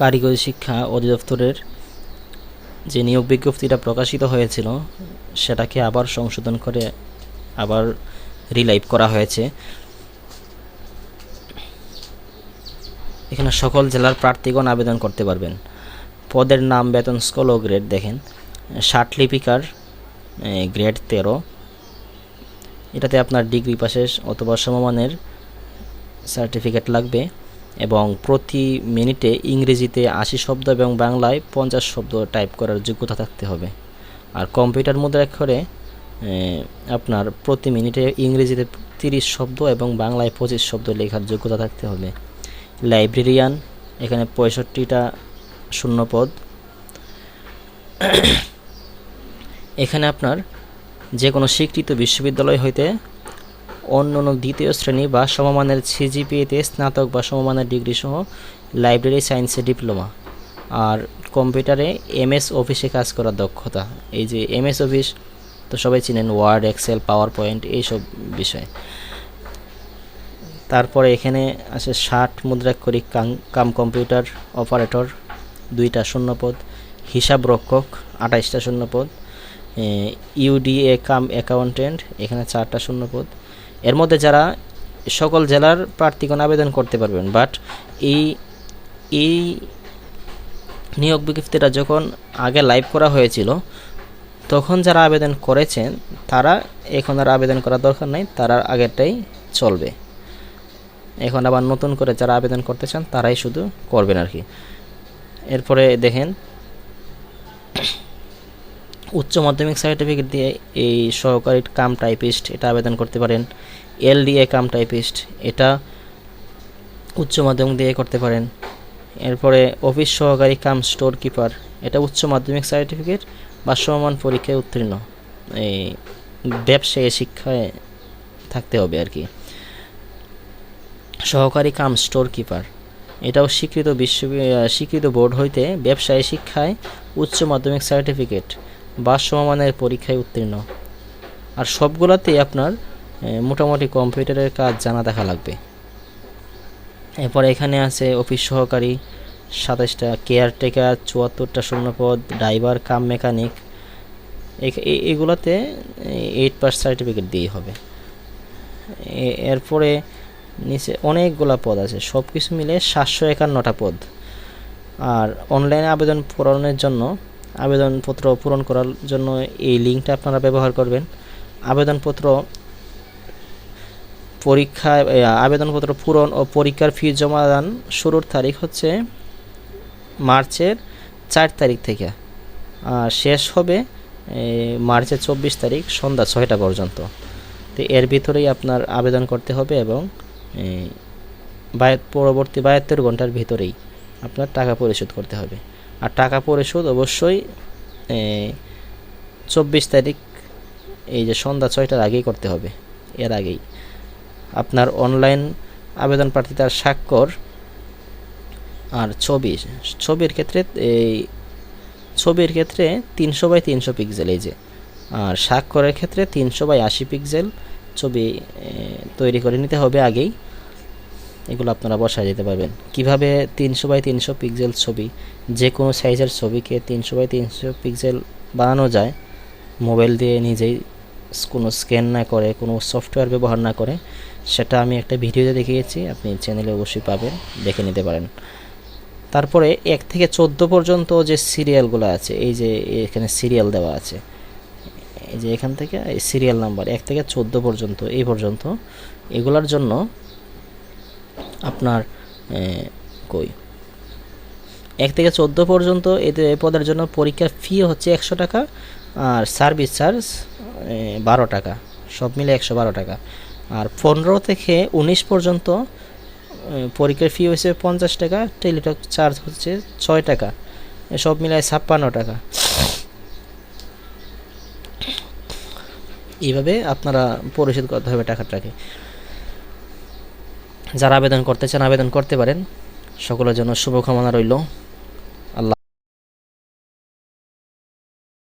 কারিগরি শিক্ষা অধিদপ্তরের যে নিয়োগ বিজ্ঞপ্তিটা প্রকাশিত হয়েছিল, সেটাকে আবার সংশোধন করে আবার রিলাইভ করা হয়েছে। এখানে সকল জেলার প্রার্থীগণ আবেদন করতে পারবেন। পদের নাম, বেতন, স্কুল ও গ্রেড দেখেন। ষাট লিপিকার গ্রেড তেরো। এটাতে আপনার ডিগ্রি পাশের অথবা সমমানের সার্টিফিকেট লাগবে। এবং প্রতি মিনিটে ইংরেজিতে আশি শব্দ এবং বাংলায় পঞ্চাশ শব্দ টাইপ করার যোগ্যতা থাকতে হবে। আর কম্পিউটার মুদ্রাক্ষরে আপনার প্রতি মিনিটে ইংরেজিতে তিরিশ শব্দ এবং বাংলায় পঁচিশ শব্দ লেখার যোগ্যতা থাকতে হবে। লাইব্রেরিয়ান, এখানে পঁয়ষট্টিটা শূন্য পদ এখানে আপনার যে কোনো স্বীকৃত বিশ্ববিদ্যালয় হইতে অন্য অন্য দ্বিতীয় শ্রেণি বা সমমানের সিজিপিএতে স্নাতক বা সমমানের ডিগ্রি সহ লাইব্রেরি সায়েন্সে ডিপ্লোমা। আর কম্পিউটারে এমএস অফিসে কাজ করার দক্ষতা। এই যে এমএস অফিস, তো সবাই চিনেন ওয়ার্ড এক্সেল পাওয়ার পয়েন্ট এইসব বিষয়। তারপরে এখানে আছে ষাট মুদ্রাক্ষরিক কাম- কাম কম্পিউটার অপারেটর, দুইটা শূন্যপদ। হিসাব রক্ষক, আঠাইশটা শূন্যপদ। ইউডিএ কাম অ্যাকাউন্টেন্ট, এখানে চারটা শূন্যপদ। এর মধ্যে যারা সকল জেলার প্রার্থীগণ আবেদন করতে পারবেন বাট এই এই নিয়োগ বিজ্ঞপ্তিটা যখন আগে লাইভ করা হয়েছিল, তখন যারা আবেদন করেছেন, তারা এখন আর আবেদন করার দরকার নেই, তারা আগেরটাই চলবে। এখন আবার নতুন করে যারা আবেদন করতে চান, তারাই শুধু করবেন আর কি এরপরে দেখেন উচ্চ মাধ্যমিক সার্টিফিকেট দিয়ে এই সহকারী কাম টাইপিস্ট এটা আবেদন করতে পারেন। এলডিএ কাম টাইপিস্ট এটা উচ্চ মাধ্যমিক দিয়ে করতে পারেন। এরপরে অফিস সহকারী কাম স্টোর কিপার এটা উচ্চ মাধ্যমিক সার্টিফিকেট বা সমমান পরীক্ষায় উত্তীর্ণ। এই ব্যবসায়ী, শিক্ষায় থাকতে হবে আর কি। সহকারী কাম স্টোর কিপার এটাও স্বীকৃত বিশ্ব স্বীকৃত বোর্ড হইতে ব্যবসায়ী, শিক্ষায় উচ্চ মাধ্যমিক সার্টিফিকেট বা সমমানের পরীক্ষায় উত্তীর্ণ। আর সবগুলোতেই আপনার মোটামুটি কম্পিউটারের কাজ জানা দেখা লাগবে। এরপর এখানে আছে অফিস সহকারী, সাতাশটা কেয়ারটেকার, চুয়াত্তরটা শূন্যপদ ড্রাইভার, কাম মেকানিক। এগুলোতে এইট পাস সার্টিফিকেট দিয়ে হবে। এরপরে নিচে অনেকগুলা পদ আছে। সব কিছু মিলে সাতশো একান্নটা পদ। আর অনলাইনে আবেদন পূরণের জন্য আবেদনপত্র পূরণ করার জন্য এই লিঙ্কটা আপনারা ব্যবহার করবেন। আবেদনপত্র পরীক্ষায় এ, আবেদনপত্র পূরণ ও পরীক্ষার ফি জমাদান শুরুর তারিখ হচ্ছে মার্চের চার তারিখ থেকে। আর শেষ হবে মার্চের চব্বিশ তারিখ সন্ধ্যা ছয়টা পর্যন্ত। তো এর ভিতরেই আপনার আবেদন করতে হবে এবং পরবর্তী বাহাত্তর ঘণ্টার ভিতরেই আপনার টাকা পরিশোধ করতে হবে। আর টাকা পরিশোধ অবশ্যই চব্বিশ তারিখ, এই যে সন্ধ্যা ছয়টার আগেই করতে হবে, এর আগেই। আপনার অনলাইন আবেদন প্রার্থিতার স্বাক্ষর আর ছবি, ছবির ক্ষেত্রে, এই, ছবির ক্ষেত্রে তিনশো বাই তিনশো পিক্সেল এই যে, আর স্বাক্ষরের ক্ষেত্রে তিনশো বাই আশি পিক্সেল ছবি তৈরি করে নিতে হবে আগেই। এগুলো আপনারা বসায় যেতে পারবেন। কীভাবে তিনশো বাই তিনশো পিক্সেল ছবি যে কোনো সাইজের ছবিকে তিনশো বাই তিনশো পিক্সেল বানানো যায় মোবাইল দিয়ে নিজেই কোনো স্ক্যান না করে, কোনো সফটওয়্যার ব্যবহার না করে, সেটা আমি একটা ভিডিওতে দেখিয়েছি, আপনি চ্যানেলে অবশ্যই পাবেন, দেখে নিতে পারেন। তারপরে এক থেকে চোদ্দ পর্যন্ত যে সিরিয়ালগুলো আছে, এই যে এখানে সিরিয়াল দেওয়া আছে, এই যে এখান থেকে সিরিয়াল নাম্বার এক থেকে চোদ্দ পর্যন্ত, এই পর্যন্ত, এগুলার জন্য আপনার কই? এক থেকে চোদ্দ পর্যন্ত এতে পদের জন্য পরীক্ষার ফি হচ্ছে একশো টাকা আর সার্ভিস চার্জ বারো টাকা। সব মিলে একশো বারো টাকা। আর পনেরো থেকে উনিশ পর্যন্ত পরীক্ষার ফি হচ্ছে পঞ্চাশ টাকা টেলিটক চার্জ হচ্ছে ছয় টাকা। সব মিলায় ছাপ্পান্ন টাকা। এইভাবে আপনারা পরিশোধ করতে হবে টাকাটাকে। যারা আবেদন করতে চান আবেদন করতে পারেন। সকলের জন্য শুভকামনা রইল।